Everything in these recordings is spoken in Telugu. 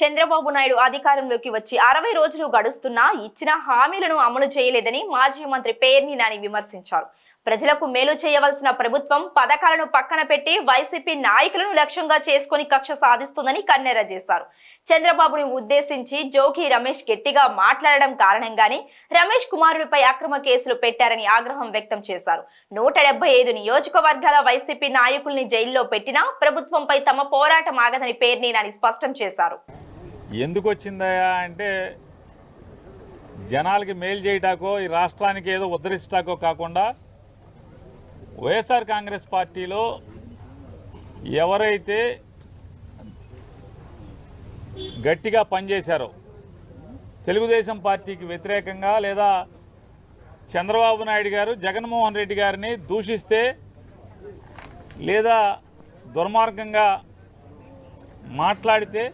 చంద్రబాబు నాయుడు అధికారంలోకి వచ్చి అరవై రోజులు గడుస్తున్నా ఇచ్చిన హామీలను అమలు చేయలేదని మాజీ మంత్రి పేర్ని నాని విమర్శించారు. ప్రజలకు మేలు చేయవలసిన ప్రభుత్వం పథకాలను పక్కన పెట్టి వైసీపీ నాయకులను లక్ష్యంగా చేసుకుని కక్ష సాధిస్తుందని కన్నెర చేశారు. చంద్రబాబుని ఉద్దేశించి జోగి రమేష్ గట్టిగా మాట్లాడడం కారణంగానే రమేష్ కుమారుడిపై అక్రమ కేసులు పెట్టారని ఆగ్రహం వ్యక్తం చేశారు. నూట డెబ్బై ఐదు నియోజకవర్గాల వైసీపీ నాయకుల్ని జైల్లో పెట్టినా ప్రభుత్వంపై తమ పోరాటం ఆగదని పేర్ని నాని స్పష్టం చేశారు. ఎందుకు వచ్చిందయా అంటే జనాలకి మేలు చేయటాకో ఈ రాష్ట్రానికి ఏదో ఉద్ధరించటాకో కాకుండా వైఎస్ఆర్ కాంగ్రెస్ పార్టీలో ఎవరైతే గట్టిగా పనిచేశారో తెలుగుదేశం పార్టీకి వ్యతిరేకంగా లేదా చంద్రబాబు నాయుడు గారు జగన్మోహన్ రెడ్డి గారిని దూషిస్తే లేదా దుర్మార్గంగా మాట్లాడితే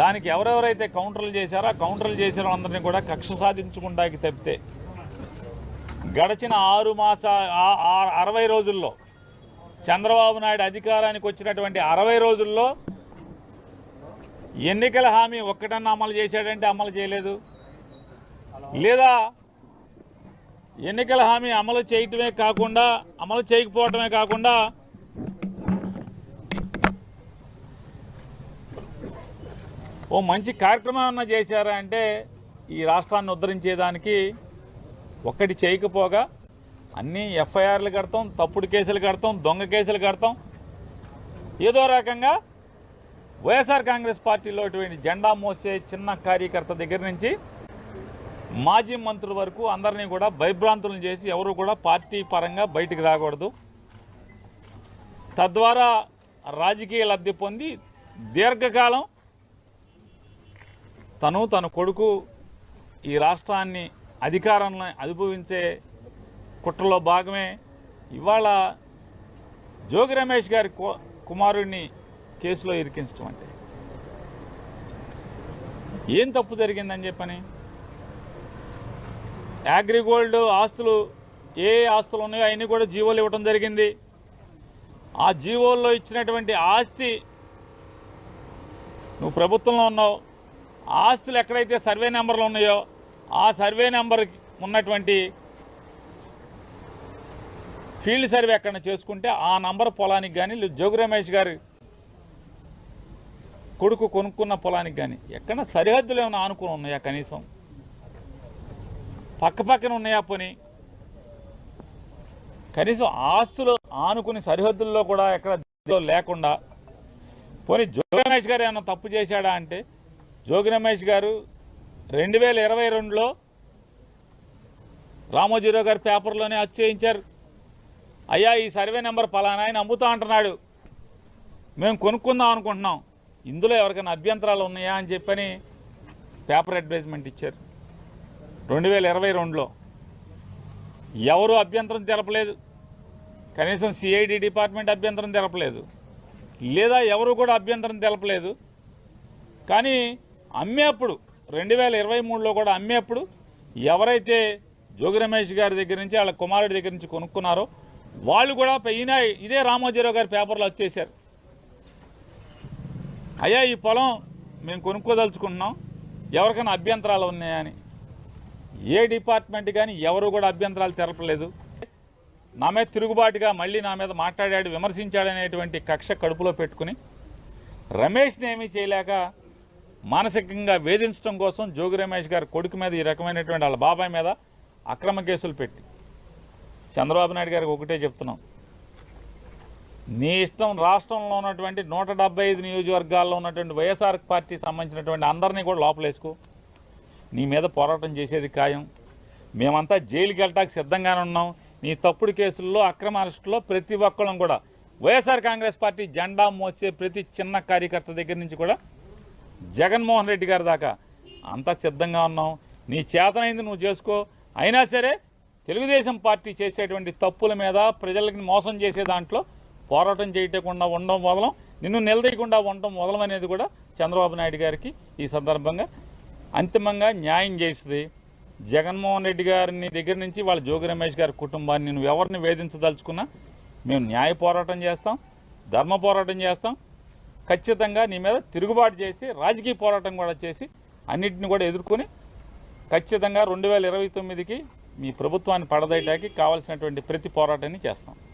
దానికి ఎవరెవరైతే కౌంటర్లు చేశారో ఆ కౌంటర్లు చేసిన వాళ్ళందరినీ కూడా కక్ష సాధించకుండాకి తప్పితే గడిచిన ఆరు మాస అరవై రోజుల్లో చంద్రబాబు నాయుడు అధికారానికి వచ్చినటువంటి అరవై రోజుల్లో ఎన్నికల హామీ ఒక్కటన్నా అమలు చేశాడంటే అమలు చేయలేదు. లేదా ఎన్నికల హామీ అమలు చేయటమే కాకుండా అమలు చేయకపోవటమే కాకుండా ఓ మంచి కార్యక్రమం ఏమన్నా చేశారా అంటే ఈ రాష్ట్రాన్ని ఉద్ధరించేదానికి ఒక్కటి చేయకపోగా అన్నీ ఎఫ్ఐఆర్లు కడతాం తప్పుడు కేసులు కడతాం దొంగ కేసులు కడతాం. ఏదో రకంగా వైఎస్ఆర్ కాంగ్రెస్ పార్టీలో జెండా మోసే చిన్న కార్యకర్త దగ్గర నుంచి మాజీ మంత్రుల వరకు అందరినీ కూడా భయభ్రాంతులను చేసి ఎవరు కూడా పార్టీ పరంగా బయటికి రాకూడదు. తద్వారా రాజకీయ లబ్ధి పొంది దీర్ఘకాలం తను తన కొడుకు ఈ రాష్ట్రాన్ని అధికారాన్ని అనుభవించే కుట్రలో భాగమే. ఇవాళ జోగి రమేష్ గారి కు- కుమారుడిని కేసులో ఇరికించడం అంటే. ఏం తప్పు జరిగిందని చెప్పని? యాగ్రిగోల్డ్ ఆస్తులు ఏ ఆస్తులు ఉన్నాయో అవన్నీ కూడా జీవోలు ఇవ్వడం జరిగింది. ఆ జీవోల్లో ఇచ్చినటువంటి ఆస్తి నువ్వు ప్రభుత్వంలో ఉన్నావు. ఆస్తులు ఎక్కడైతే సర్వే నెంబర్లు ఉన్నాయో ఆ సర్వే నెంబర్ ఉన్నటువంటి ఫీల్డ్ సర్వే ఎక్కడ చేసుకుంటే ఆ నంబర్ పొలానికి కానీ జోగి రమేష్ గారి కొడుకు కొనుక్కున్న పొలానికి కానీ ఎక్కడ సరిహద్దులు ఏమైనా ఆనుకుని ఉన్నాయా కనీసం? పక్క పక్కన ఉన్నాయా పోనీ? కనీసం ఆస్తులు ఆనుకుని సరిహద్దుల్లో కూడా ఎక్కడ లేకుండా పోనీ జోగి రమేష్ గారు ఏమైనా తప్పు చేశాడా అంటే జోగి రమేష్ గారు రెండు వేల ఇరవై రెండులో రామోజీరావు గారి పేపర్లోనే అచ్చేయించారు అయ్యా ఈ సర్వే నెంబర్ పలానా ఆయన అమ్ముతా అంటున్నాడు. మేము కొనుక్కుందాం అనుకుంటున్నాం. ఇందులో ఎవరికైనా అభ్యంతరాలు ఉన్నాయా అని చెప్పని పేపర్ అడ్వర్టైజ్మెంట్ ఇచ్చారు. రెండు వేల ఇరవై రెండులో ఎవరు అభ్యంతరం తెలపలేదు. కనీసం సిఐడి డిపార్ట్మెంట్ అభ్యంతరం తెలపలేదు. లేదా ఎవరు కూడా అభ్యంతరం తెలపలేదు. కానీ అమ్మేప్పుడు రెండు వేల ఇరవై మూడులో కూడా అమ్మేప్పుడు ఎవరైతే జోగి రమేష్ గారి దగ్గర నుంచి వాళ్ళ కుమారుడి దగ్గర నుంచి కొనుక్కున్నారో వాళ్ళు కూడా ఈయన ఇదే రామోజీరావు గారి పేపర్లో వచ్చేసారు అయ్యా ఈ పొలం మేము కొనుక్కోదలుచుకుంటున్నాం ఎవరికైనా అభ్యంతరాలు ఉన్నాయని. ఏ డిపార్ట్మెంట్ కానీ ఎవరు కూడా అభ్యంతరాలు తెలపలేదు. నా మీద తిరుగుబాటుగా మళ్ళీ నా మీద మాట్లాడాడు విమర్శించాడనేటువంటి కక్ష కడుపులో పెట్టుకుని రమేష్ని ఏమీ చేయలేక మానసికంగా వేధించడం కోసం జోగి రమేష్ గారి కొడుకు మీద ఈ రకమైనటువంటి వాళ్ళ బాబాయ్ మీద అక్రమ కేసులు పెట్టి. చంద్రబాబు నాయుడు గారికి ఒకటే చెప్తున్నాం. నీ ఇష్టం రాష్ట్రంలో ఉన్నటువంటి నూట డెబ్బై ఐదు నియోజకవర్గాల్లో ఉన్నటువంటి వైఎస్ఆర్ పార్టీ సంబంధించినటువంటి అందరినీ కూడా లోపలేసుకో. నీ మీద పోరాటం చేసేది ఖాయం. మేమంతా జైలుకి వెళ్ళటానికి సిద్ధంగానే ఉన్నాం. నీ తప్పుడు కేసుల్లో అక్రమ అరెస్టులో ప్రతి ఒక్కళ్ళం కూడా. వైఎస్ఆర్ కాంగ్రెస్ పార్టీ జెండా మోసే ప్రతి చిన్న కార్యకర్త దగ్గర నుంచి కూడా జగన్మోహన్ రెడ్డి గారి దాకా. అంతా సిద్ధంగా ఉన్నాం నీ చేతనైంది నువ్వు చేసుకో. అయినా సరే తెలుగుదేశం పార్టీ చేసేటువంటి తప్పుల మీద ప్రజలకి మోసం చేసే దాంట్లో పోరాటం చేయకుండా ఉండడం మొదలం నిన్ను నిలదీయకుండా ఉండడం మొదలం అనేది కూడా చంద్రబాబు నాయుడు గారికి ఈ సందర్భంగా అంతిమంగా న్యాయం చేసింది. జగన్మోహన్ రెడ్డి గారిని దగ్గర నుంచి వాళ్ళ జోగి రమేష్ గారి కుటుంబాన్ని నువ్వు ఎవరిని వేధించదలుచుకున్నా మేము న్యాయ పోరాటం చేస్తాం ధర్మ పోరాటం చేస్తాం ఖచ్చితంగా నీ మీద తిరుగుబాటు చేసి రాజకీయ పోరాటం కూడా చేసి అన్నింటిని కూడా ఎదుర్కొని ఖచ్చితంగా రెండు వేల ఇరవై తొమ్మిదికి మీ ప్రభుత్వాన్ని పడదయటానికి కావాల్సినటువంటి ప్రతి పోరాటాన్ని చేస్తాం.